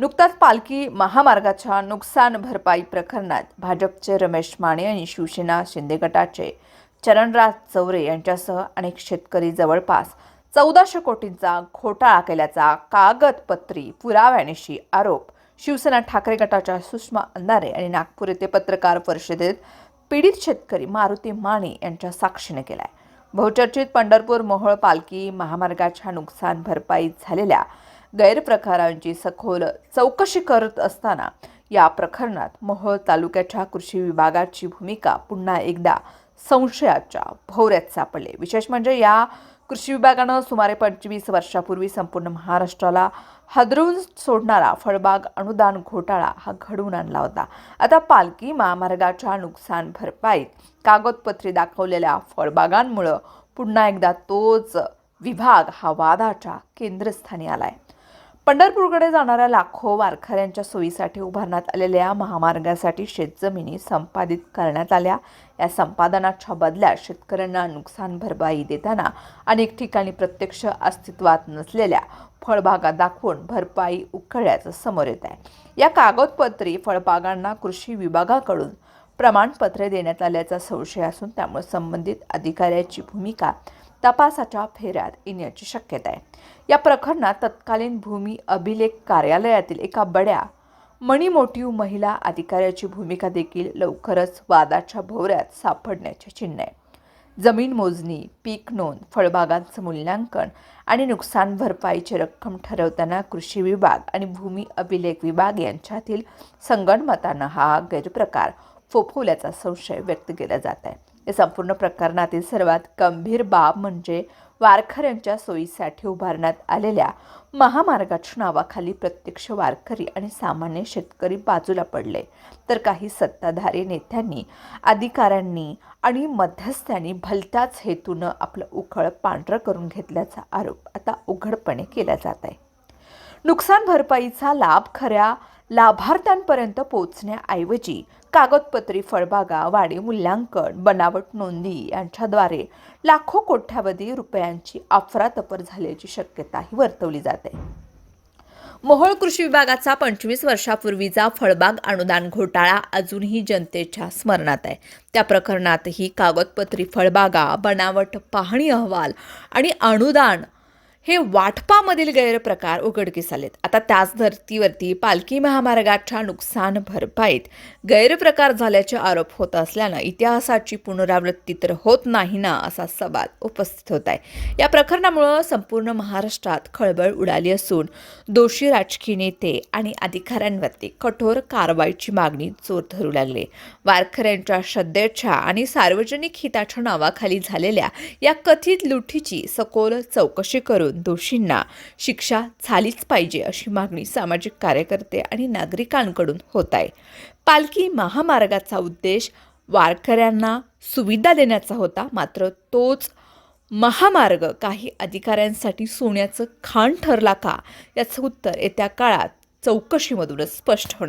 नुकताच पालखी महामार्गाच्या नुकसान भरपाई प्रकरणात भाजपचे रमेश माने आणि शिवसेना शिंदे गटाचे चरणराज चौरे यांच्यासह अनेक शेतकरी जवळपास चौदाशे कोटींचा घोटाळा केल्याचा कागदपत्री पुराव्यानिशी आरोप. शिवसेना ठाकरे गटाच्या सुषमा अंधारे आणि नागपूर येथे पत्रकार परिषदेत पीडित शेतकरी मारुती माने यांच्या साक्षीने केलाय. बहुचर्चित पंढरपूर मोहोळ पालखी महामार्गाच्या नुकसान भरपाई झालेल्या गैरप्रकारांची सखोल चौकशी करत असताना या प्रकरणात मोहोळ तालुक्याच्या कृषी विभागाची भूमिका पुन्हा एकदा संशयाच्या भोवऱ्यात सापडले. विशेष म्हणजे या कृषी विभागानं सुमारे पंचवीस वर्षापूर्वी संपूर्ण महाराष्ट्राला हादरून सोडणारा फळबाग अनुदान घोटाळा हा घडवून आणला होता. आता पालखी महामार्गाच्या नुकसान भरपाईत कागदपत्रे दाखवलेल्या फळबागांमुळं पुन्हा एकदा तोच विभाग हा वादाच्या केंद्रस्थानी आलाय. पंढरपूरकडे जाणाऱ्या लाखो वारकऱ्यांच्या सोयीसाठी उभारण्यात आलेल्या महामार्गासाठी शेतजमिनी संपादित करण्यात आल्या. या संपादनाच्या बदल्यात शेतकऱ्यांना नुकसान भरपाई देताना अनेक ठिकाणी प्रत्यक्ष अस्तित्वात नसलेल्या फळबागा दाखवून भरपाई उकळल्याचं समोर येत आहे. या कागदपत्री फळबागांना कृषी विभागाकडून प्रमाणपत्रे देण्यात आल्याचा संशय असून त्यामुळे संबंधित अधिकाऱ्याची भूमिका तपासाच्या फेऱ्यात येण्याची शक्यता आहे. या प्रकरणात तत्कालीन भूमी अभिलेख कार्यालयातील एका बड्या मणिमोटीव महिला अधिकाऱ्याची भूमिका देखील लवकरच वादाच्या भोवऱ्यात सापडण्याचे चिन्ह आहे. जमीन मोजणी पीक नोंद फळबागांचं मूल्यांकन आणि नुकसान भरपाईची रक्कम ठरवताना कृषी विभाग आणि भूमी अभिलेख विभाग यांच्यातील संगणमतानं हा गैरप्रकार फोफवल्याचा संशय व्यक्त केला जात आहे. या संपूर्ण प्रकरणातील सर्वात गंभीर बाब म्हणजे वारकऱ्यांच्या सोयीसाठी उभारण्यात आलेल्या महामार्गाच्या नावाखाली प्रत्यक्ष वारकरी आणि सामान्य शेतकरी बाजूला पडले. तर काही सत्ताधारी नेत्यांनी अधिकाऱ्यांनी आणि मध्यस्थ्यांनी भलत्याच हेतूनं आपलं उखळ पांढरं करून घेतल्याचा आरोप आता उघडपणे केला जात आहे. नुकसान भरपाईचा लाभ खऱ्या लाभार्थ्यांपर्यंत पोचण्याऐवजी कागदपत्री फळबागा वाढीव मूल्यांकन बनावट नोंदी यांच्याद्वारे लाखो कोट्यावधी रुपयांची अफरातफर झाल्याची शक्यताही वर्तवली जाते. मोहोळ कृषी विभागाचा पंचवीस वर्षापूर्वीचा फळबाग अनुदान घोटाळा अजूनही जनतेच्या स्मरणात आहे. त्या प्रकरणातही कागदपत्री फळबागा बनावट पाहणी अहवाल आणि अनुदान हे वाटपामधील गैरप्रकार उघडकीस आलेत आता त्याच धर्तीवरती पालखी महामार्गाच्या नुकसान भरपाईत गैरप्रकार झाल्याचे आरोप होत असल्यानं इतिहासाची पुनरावृत्ती तर होत नाही ना असा सवाल उपस्थित होत आहे. या प्रकरणामुळं संपूर्ण महाराष्ट्रात खळबळ उडाली असून दोषी राजकीय नेते आणि अधिकाऱ्यांवरती कठोर कारवाईची मागणी जोर धरू लागली. वारकऱ्यांच्या श्रद्धेच्या आणि सार्वजनिक हिताच्या नावाखाली झालेल्या या कथित लुटीची सखोल चौकशी करून दोषींना शिक्षा झालीच पाहिजे अशी मागणी सामाजिक कार्यकर्ते आणि नागरिकांकडून होत आहे. पालखी महामार्गाचा उद्देश वारकऱ्यांना सुविधा देण्याचा होता मात्र तोच महामार्ग काही अधिकाऱ्यांसाठी सोन्याचं खाण ठरला का? याचं उत्तर येत्या काळात चौकशीमधूनच स्पष्ट होणार